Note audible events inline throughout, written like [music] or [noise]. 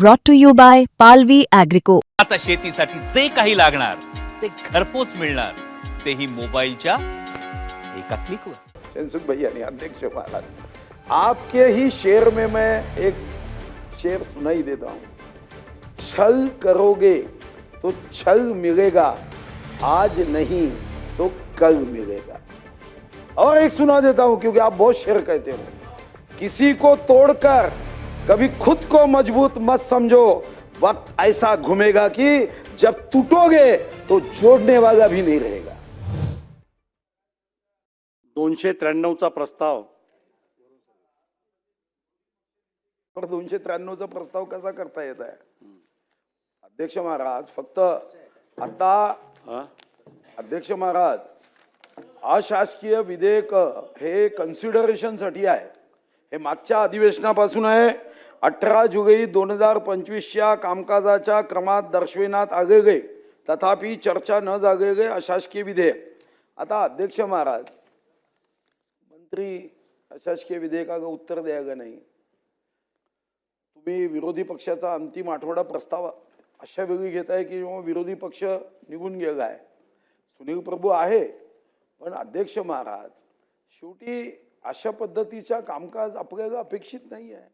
brought to you by Palvi Agrico. आता शेतीसाठी जे काही लागणार ते घरपोच मिळणार. तेही मोबाईलच्या एका क्लिकवर. सेंसुख भैया ने अध्यक्ष महाराज आपके ही शेर में मैं एक शेर सुनाई देता हूँ। छल करोगे तो छल मिलेगा आज नहीं तो कल मिलेगा। और एक सुना देता हूँ क्योंकि आप बहुत शेर कहते हो। किसी को तोड़कर कभी खुद को मजबूत मत समझो। वक्त ऐसा घूमेगा कि जब टूटोगे तो जोड़ने वाला भी नहीं रहेगा। दोनशे त्र्याण्णवचा प्रस्ताव. तर दोनशे त्र्याण्णवचा प्रस्ताव कसा करता येत आहे? अध्यक्ष महाराज फक्त आता हा? अध्यक्ष महाराज अशासकीय विधेयक हे कन्सिडरेशनसाठी आहे. हे मागच्या अधिवेशनापासून आहे. अठरा जुलै दोन हजार पंचवीसच्या कामकाजाच्या क्रमात दर्शविण्यात आलेले तथापि चर्चा न झालेले अशासकीय विधेयक. आता अध्यक्ष महाराज मंत्री अशासकीय विधेयकाग उत्तर द्यायला नाही. तुम्ही विरोधी पक्षाचा अंतिम आठवडा प्रस्ताव अशा वेगळी घेत आहे की विरोधी पक्ष निघून गेला आहे सुनील प्रभू आहे पण अध्यक्ष महाराज शेवटी अशा पद्धतीच्या कामकाज आपल्याला अपेक्षित नाही आहे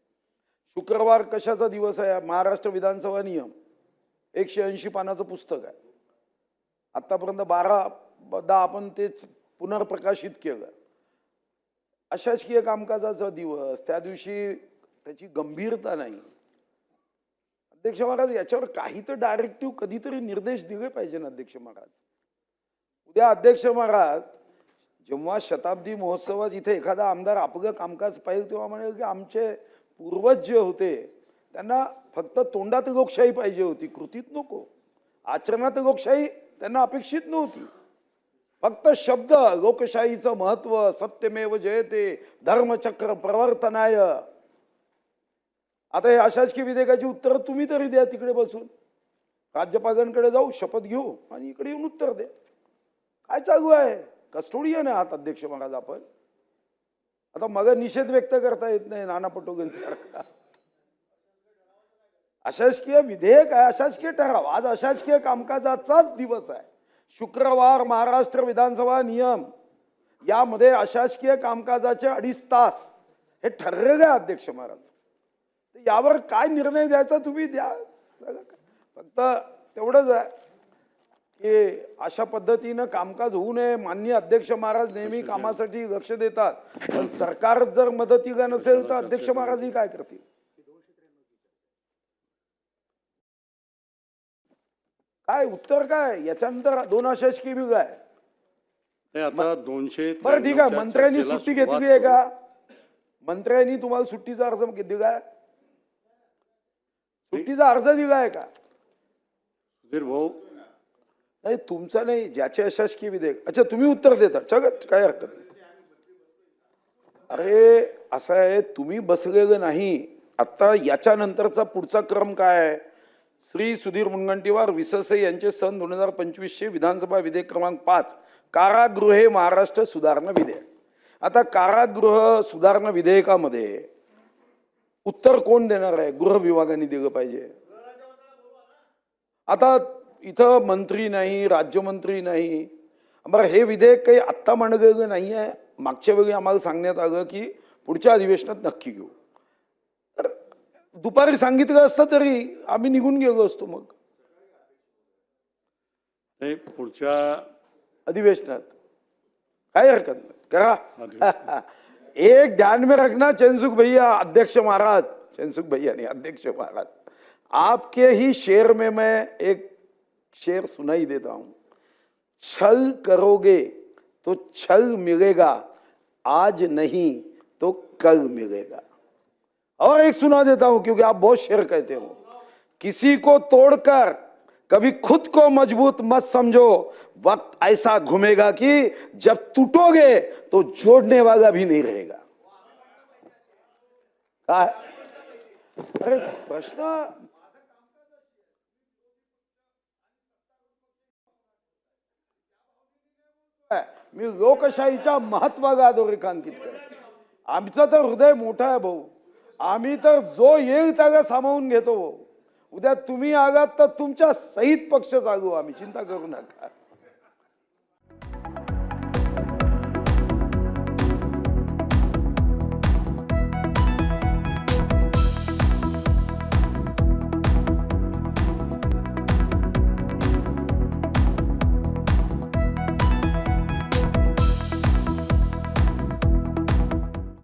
शुक्रवार कशाचा दिवस आहे? महाराष्ट्र विधानसभा नियम. एकशे ऐंशी पानाचं पुस्तक आहे. आतापर्यंत बारा दा आपण तेच पुनर्प्रकाशित केलं. अशासकीय कामकाजाचा दिवस त्या दिवशी त्याची गंभीरता नाही. अध्यक्ष महाराज याच्यावर काही तर डायरेक्टिव्ह कधीतरी निर्देश दिले पाहिजे ना अध्यक्ष महाराज. उद्या अध्यक्ष महाराज जेव्हा शताब्दी महोत्सवात इथे एखादा आमदार आपलं कामकाज पाहिजे तेव्हा म्हणे की आमचे पूर्वज जे होते त्यांना फक्त तोंडात लोकशाही पाहिजे होती कृतीत नको. आचरणात लोकशाही त्यांना अपेक्षित नव्हती. फक्त शब्द लोकशाहीचं महत्त्व सत्यमेव जयते धर्मचक्र प्रवर्तनाय. आता हे अशासकीय विधेयकाची उत्तरं तुम्ही तरी द्या तिकडे बसून. राज्यपालांकडे जाऊ शपथ घेऊ आणि इकडे येऊन उत्तर द्या. काय चालू आहे? कस्टोडियन आहात अध्यक्ष महाराज आपण. आता मग निषेध व्यक्त करता येत नाही नाना पटोलेंसारखा अशासकीय विधेयक आहे अशासकीय ठराव. आज अशासकीय कामकाजाचाच दिवस आहे. शुक्रवार महाराष्ट्र विधानसभा नियम. यामध्ये अशासकीय कामकाजाचे अडीच तास. हे ठरलेले आहे अध्यक्ष महाराज. यावर काय निर्णय द्यायचा तुम्ही द्या. फक्त तेवढंच आहे. की अशा पद्धतीनं कामकाज होऊ नये. माननीय अध्यक्ष महाराज नेहमी कामासाठी लक्ष देतात. पण सरकार जर मदतीला नसेल तर अध्यक्ष महाराजही काय करतील? काय उत्तर काय? याच्यानंतर दोन विभाग आहे. नाही आता दोनशे बरं ठीक आहे. 93च्या मंत्र्यांनी सुट्टी घेतली आहे. का? मंत्र्यांनी तुम्हाला सुट्टीचा अर्ज दिला आहे? सुट्टीचा अर्ज दिला आहे का? सुधीर भाऊ नाही तुमचा नाही ज्याचे अशासकीय विधेयक. अच्छा तुम्ही उत्तर देता. चग काय हरकत नाही. अरे असं आहे तुम्ही बसलेलं नाही. आता याच्यानंतरचा पुढचा क्रम काय आहे? श्री सुधीर मुनगंटीवार विससे यांचे सन दोन हजार पंचवीसशे विधानसभा विधेयक क्रमांक पाच कारागृहे महाराष्ट्र सुधारणा विधेयक. आता कारागृह सुधारणा विधेयकामध्ये उत्तर कोण देणार आहे? गृह विभागाने दिलं पाहिजे. आता इथं मंत्री नाही राज्यमंत्री नाही. बरं हे विधेयक काही आत्ता मांडलेलं नाही आहे. मागच्या वेळी आम्हाला सांगण्यात आलं की पुढच्या अधिवेशनात नक्की घेऊ. तर दुपारी सांगितलं असतं तरी आम्ही निघून गेलो असतो मग. नाही पुढच्या अधिवेशनात. काही हरकत नाही. करा. [laughs] एक ध्यान में रखना चंदसुख भैया अध्यक्ष महाराज. चंदसुख भैया नहीं अध्यक्ष महाराज. आपके ही शेर में मैं एक शेर सुनाई देता हूँ। छल करोगे तो छल मिलेगा, आज नहीं तो कल मिलेगा। और एक सुना देता हूँ, क्योंकि आप बहुत शेर कहते हो। किसी को तोड़कर कभी खुद को मज़बूत मत समझो, वक्त ऐसा घूमेगा कि जब टूटोगे तो जोड़ने वाला भी नहीं रहेगा। अरे प्रश्न मी लोकशाहीच्या महत्वाला अधोरेखांकित करतो. आमचं तर हृदय मोठं आहे भाऊ. आम्ही तर जो येईल त्याला सामावून घेतो भाऊ. उद्या तुम्ही आलात तर तुमच्या सहित पक्ष चालू आम्ही चिंता करू नका.